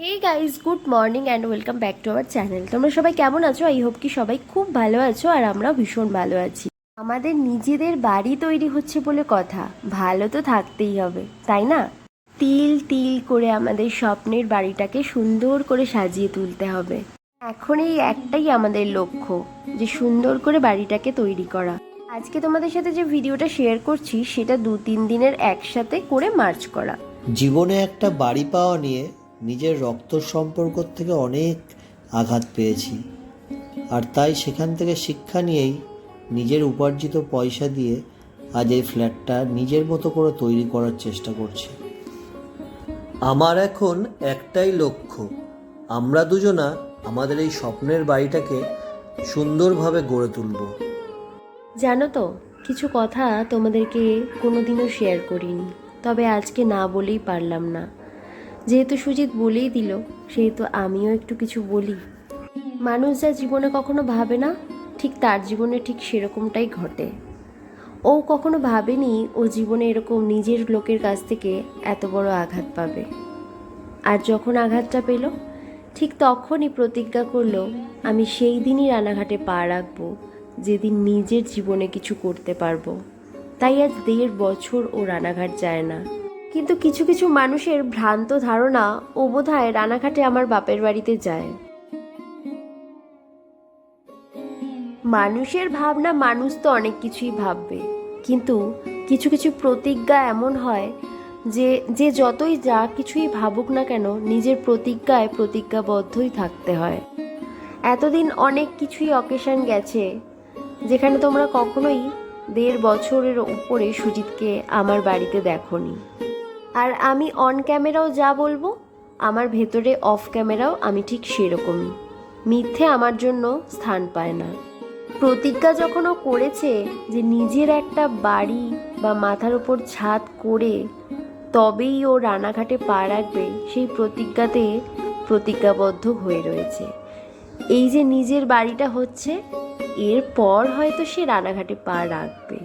Hey guys good morning and welcome back to our channel তোমরা সবাই কেমন আছো? আই হোপ কি সবাই খুব ভালো আছো আর আমরা ভীষণ ভালো আছি। আমাদের নিজেদের বাড়ি তৈরি হচ্ছে বলে কথা। ভালো তো থাকতেই হবে, তাই না? তিল তিল করে আমাদের স্বপ্নের বাড়িটাকে সুন্দর করে সাজিয়ে তুলতে হবে। এখন এই একটাই আমাদের লক্ষ্য, যে সুন্দর করে বাড়িটাকে তৈরি করা। আজকে তোমাদের সাথে যে ভিডিওটা শেয়ার করছি, সেটা দু তিন দিনের একসাথে করে মার্চ করা। জীবনে একটা বাড়ি পাওয়া নিয়ে নিজের রক্ত সম্পর্ক থেকে অনেক আঘাত পেয়েছি। আর তাই সেখান থেকে শিক্ষা নিয়েই নিজের উপার্জিত পয়সা দিয়ে আজ এই ফ্ল্যাটটা নিজের মতো করে তৈরি করার চেষ্টা করছি। আমার এখন একটাই লক্ষ্য, আমরা দুজনা আমাদের এই স্বপ্নের বাড়িটাকে সুন্দরভাবে গড়ে তুলব। জানো তো, কিছু কথা তোমাদেরকে কোনোদিনও শেয়ার করিনি, তবে আজকে না বলেই পারলাম না। যেহেতু সুজিত বলেই দিল, সেহেতু আমিও একটু কিছু বলি। মানুষ যা জীবনে কখনো ভাবে না, ঠিক তার জীবনে ঠিক সেরকমটাই ঘটে। ও কখনো ভাবেনি ও জীবনে এরকম নিজের লোকের কাছ থেকে এত বড় আঘাত পাবে। আর যখন আঘাতটা পেল, ঠিক তখনই প্রতিজ্ঞা করল, আমি সেই দিনই রানাঘাটে পা রাখব, যেদিন নিজের জীবনে কিছু করতে পারব। তাই আজ দেড় বছর ও রানাঘাট যায় না। কিন্তু কিছু কিছু মানুষের ভ্রান্ত ধারণা ও বোধহয় রানাঘাটে আমার বাপের বাড়িতে যায়। মানুষের ভাবনা মানুষ তো অনেক কিছুই ভাববে। কিন্তু কিছু কিছু প্রতিজ্ঞা এমন হয় যে যে যতই যা কিছুই ভাবুক না কেন নিজের প্রতিজ্ঞায় প্রতিজ্ঞাবদ্ধই থাকতে হয়। এতদিন অনেক কিছুই অকেশন গেছে, যেখানে তোমরা কখনোই দেড় বছরের উপরে সুজিতকে আমার বাড়িতে দেখোনি। আর আমি অন ক্যামেরাও যা বলব, আমার ভেতরে অফ ক্যামেরাও আমি ঠিক সেরকমই। মিথ্যে আমার জন্য স্থান পায় না। প্রতিজ্ঞা যখন ও করেছে যে নিজের একটা বাড়ি বা মাথার ওপর ছাদ করে তবেই ও রানাঘাটে পা রাখবে, সেই প্রতিজ্ঞাতে প্রতিজ্ঞাবদ্ধ হয়ে রয়েছে। এই যে নিজের বাড়িটা হচ্ছে, এরপর হয়তো সে রানাঘাটে পা রাখবে।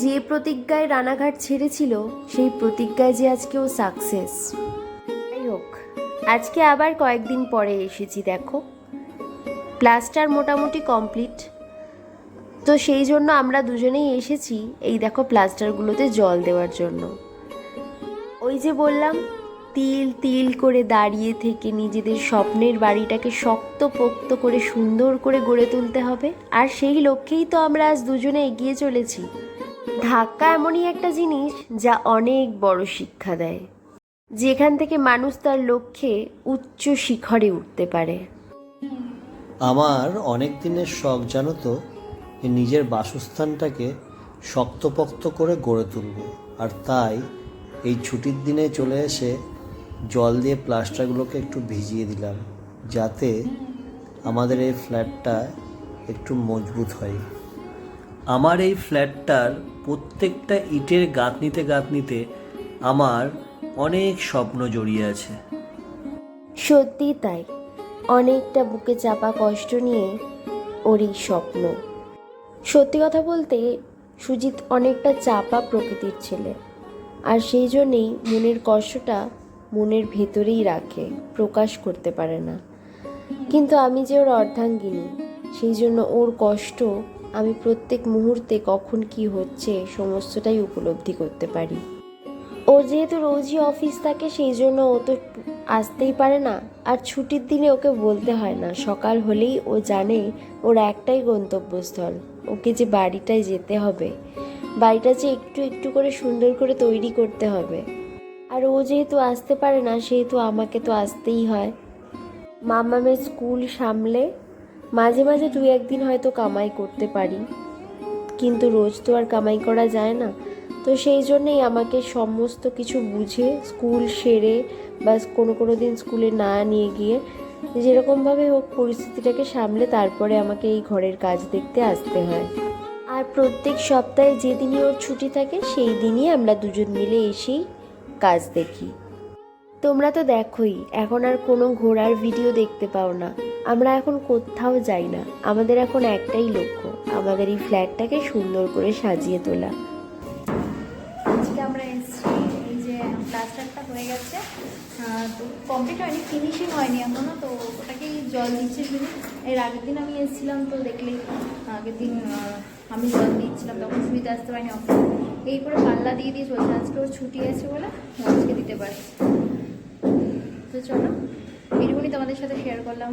যে প্রতিজ্ঞায় রানাঘাট ছেড়েছিল, সেই প্রতিজ্ঞায় যে আজকে ও সাকসেস যাই হোক, আজকে আবার কয়েকদিন পরে এসেছি, দেখো। প্লাস্টার মোটামুটি কমপ্লিট তো সেই জন্য আমরা দুজনেই এসেছি এই দেখো প্লাস্টারগুলোতে জল দেওয়ার জন্য। ওই যে বললাম, তিল তিল করে দাঁড়িয়ে থেকে নিজেদের স্বপ্নের বাড়িটাকে শক্ত পোক্ত করে সুন্দর করে গড়ে তুলতে হবে। আর সেই লক্ষ্যেই তো আমরা আজ দুজনে এগিয়ে চলেছি। ধাক্কা এমনই একটা জিনিস যা অনেক বড় শিক্ষা দেয়, যেখান থেকে মানুষ তার লক্ষ্যে উচ্চ শিখরে উঠতে পারে। আমার অনেক দিনের শখ জানো তো নিজের বাসস্থানটাকে শক্তপোক্ত করে গড়ে তুলব। আর তাই এই ছুটির দিনে চলে এসে জল দিয়ে প্লাস্টারগুলোকে একটু ভিজিয়ে দিলাম, যাতে আমাদের এই ফ্ল্যাটটা একটু মজবুত হয়। আমার এই ফ্ল্যাটটার প্রত্যেকটা ইটের গাঁথনিতে গাঁথনিতে আমার অনেক স্বপ্ন জড়িয়ে আছে। সত্যি তাই। অনেকটা বুকে চাপা কষ্ট নিয়ে ওর এই স্বপ্ন। সত্যি কথা বলতে, সুজিত অনেকটা চাপা প্রকৃতির ছেলে। আর সেই জন্যেই মনের কষ্টটা মনের ভেতরেই রাখে, প্রকাশ করতে পারে না। কিন্তু আমি যে ওর অর্ধাঙ্গিনী, সেই জন্য ওর কষ্ট আমি প্রত্যেক মুহূর্তে কখন কি হচ্ছে সমস্তটাই উপলব্ধি করতে পারি। ও যেহেতু রোজই অফিস থাকে, সেই জন্য ও তো আসতেই পারে না। আর ছুটির দিনে ওকে বলতে হয় না। সকাল হলেই ও জানে ওর একটাই গন্তব্যস্থল, ওকে যে বাড়িটায় যেতে হবে। বাড়িটা যে একটু একটু করে সুন্দর করে তৈরি করতে হবে। আর ও যেহেতু আসতে পারে না, সেহেতু আমাকে তো আসতেই হয়। মামামের স্কুল সামলে মাঝে মাঝে দু একদিন হয়তো কামাই করতে পারি। কিন্তু রোজ তো আর কামাই করা যায় না। তো সেই জন্যেই আমাকে সমস্ত কিছু বুঝে স্কুল সেরে বা কোনো কোনো দিন স্কুলে না নিয়ে গিয়ে যেরকমভাবে হোক পরিস্থিতিটাকে সামলে তারপরে আমাকে এই ঘরের কাজ দেখতে আসতে হয়। আর প্রত্যেক সপ্তাহে যেদিনই ওর ছুটি থাকে, সেই দিনই আমরা দুজন মিলে এসেই কাজ দেখি। তোমরা তো দেখোই, এখন আর কোনো ঘোরার ভিডিও দেখতে পাও না। আমরা এখন কোথাও যাই না। আমাদের এখন একটাই লক্ষ্য, আমাদের এই ফ্ল্যাটটাকে সুন্দর করে সাজিয়ে তোলা। আজকে আমরা এসেছি, এই যে প্লাস্টারটা হয়ে গেছে। তো কমপ্লিট হয়নি ফিনিশিং হয়নি এখনও তো ওটাকেই জল দিচ্ছে শুধু। এর আগের দিন আমি এসেছিলাম, তো দেখলেই আগের দিন আমি জল দিচ্ছিলাম, তখন সুবিধা আসতে পারিনি অফিস এই করে পাল্লা দিয়ে দিয়ে চলছে, আজকে ওর ছুটি আছে বলে, আজকে দিতে পারছি। তো চলো এইটুকুনি তোমাদের সাথে শেয়ার করলাম।